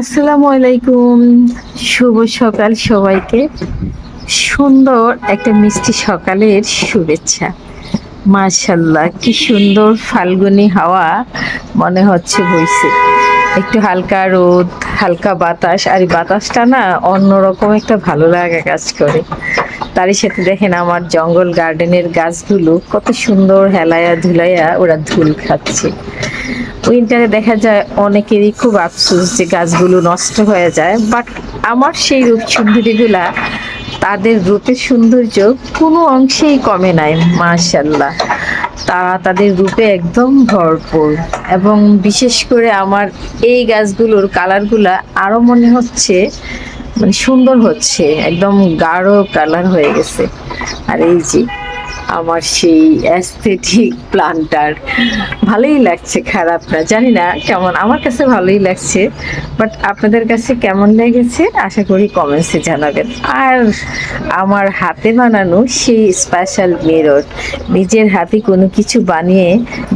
আসসালামু আলাইকুম। শুভ সকাল সবাইকে। সুন্দর একটা মিষ্টি সকালের শুভেচ্ছা। মাশাল্লাহ কি সুন্দর ফাল্গুনি হাওয়া মনে হচ্ছে বইছে। একটু হালকা রোদ, হালকা বাতাস, আর বাতাসটা না অন্যরকম একটা ভালো লাগা কাজ করে। তারই সাথে দেখেন আমার জঙ্গল গার্ডেনের গাছগুলো কত সুন্দর হেলায়া ধুলাইয়া ওরা ধুল খাচ্ছে। উইন্টারে দেখা যায় অনেকেরই খুব আফসোস যে গাছগুলো নষ্ট হয়ে যায় বাট আমার সেই রূপ সুন্দরীগুলা তাদের রূপের সৌন্দর্য কোনো অংশেই কমে নাই মাশাল্লাহ তারা তাদের রূপে একদম ভরপুর। এবং বিশেষ করে আমার এই গাছগুলোর কালারগুলা আরও মনে হচ্ছে মানে সুন্দর হচ্ছে, একদম গাঢ় কালার হয়ে গেছে। আর এই যে আমার সেই অ্যাস্থেটিক প্লান্টার ভালোই লাগছে, খারাপ না। জানি না কেমন, আমার কাছে ভালোই লাগছে বাট আপনাদের কাছে কেমন লেগেছে? আশা করি কমেন্টসে জানাবেন। আর আমার হাতে বানানো সেই স্পেশাল মিরর নিজের হাতে কোনো কিছু বানিয়ে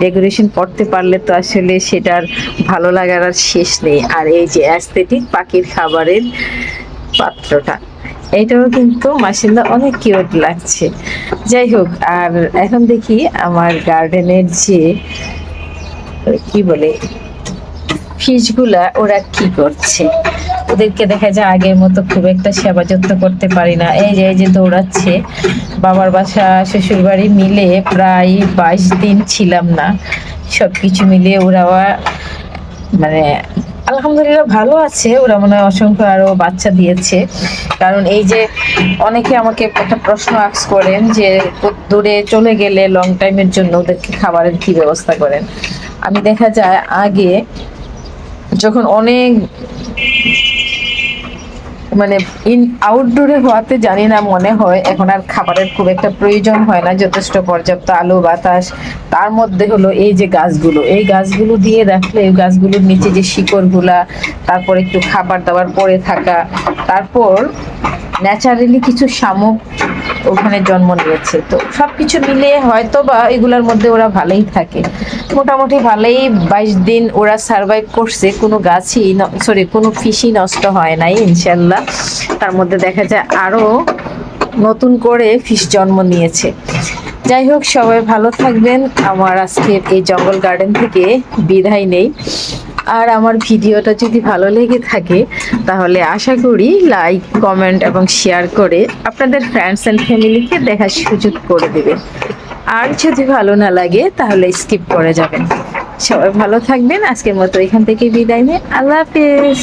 ডেকোরেশন করতে পারলে তো আসলে সেটার ভালো লাগার আর শেষ নেই। আর এই যে অ্যাস্থেটিক পাখির খাবারের পাত্রটা এটাও কিন্তু মাসিন্দা অনেক কিউট লাগছে। যাই হোক, আর এখন দেখি আমার গার্ডেনের যে, কি বলে, ফিশগুলা ওরা কি করছে? ওদেরকে দেখা যায় আগের মতো খুব একটা সেবা যত্ন করতে পারি না। এই যে এই যে দৌড়াচ্ছে, বাবার বাসা শ্বশুর বাড়ি মিলে প্রায় বাইশ দিন ছিলাম না। সবকিছু মিলিয়ে ওরা মানে আলহামদুলিল্লাহ ভালো আছে। ওরা মনে হয় অসংখ্য আরও বাচ্চা দিয়েছে। কারণ এই যে অনেকে আমাকে একটা প্রশ্ন আক্স করেন যে দূরে চলে গেলে লং টাইমের জন্য ওদেরকে খাবারের কি ব্যবস্থা করেন? আমি দেখা যায় আগে যখন অনেক মানে ইন আউটডোরে হওয়াতে জানি না মনে হয়, এখন আর খাবারের খুব একটা প্রয়োজন হয় না, যথেষ্ট পর্যাপ্ত আলো, বাতাস। তার মধ্যে হলো এই যে গাছগুলো, এই গাছগুলো দিয়ে রাখলে এই গাছগুলোর নিচে যে শিকড়গুলা, তারপর একটু খাবার দাবার পরে থাকা, তারপর ন্যাচারালি কিছু শামুক ওখানে জন্ম নিয়েছে। তো সবকিছু মিলিয়ে হয়তো বা এগুলোর মধ্যে ওরা ভালোই থাকে। মোটামুটি ভালোই বাইশ দিন ওরা সার্ভাইভ করছে। কোনো গাছই সরি কোনো ফিশই নষ্ট হয় নাই, ইনশাল্লাহ। তার মধ্যে দেখা যায় আরও নতুন করে ফিশ জন্ম নিয়েছে। যাই হোক, সবাই ভালো থাকবেন। আমার আজকের এই জঙ্গল গার্ডেন থেকে বিদায় নেই। আর আমার ভিডিওটা যদি ভালো লেগে থাকে, তাহলে আশা করি লাইক কমেন্ট এবং শেয়ার করে আপনাদের ফ্রেন্ডস অ্যান্ড ফ্যামিলিকে দেখার সুযোগ করে দেবেন। আর যদি ভালো না লাগে, তাহলে স্কিপ করে যাবেন। সবাই ভালো থাকবেন। আজকের মতো এখান থেকে বিদায় নিয়ে আল্লাহ হাফেজ।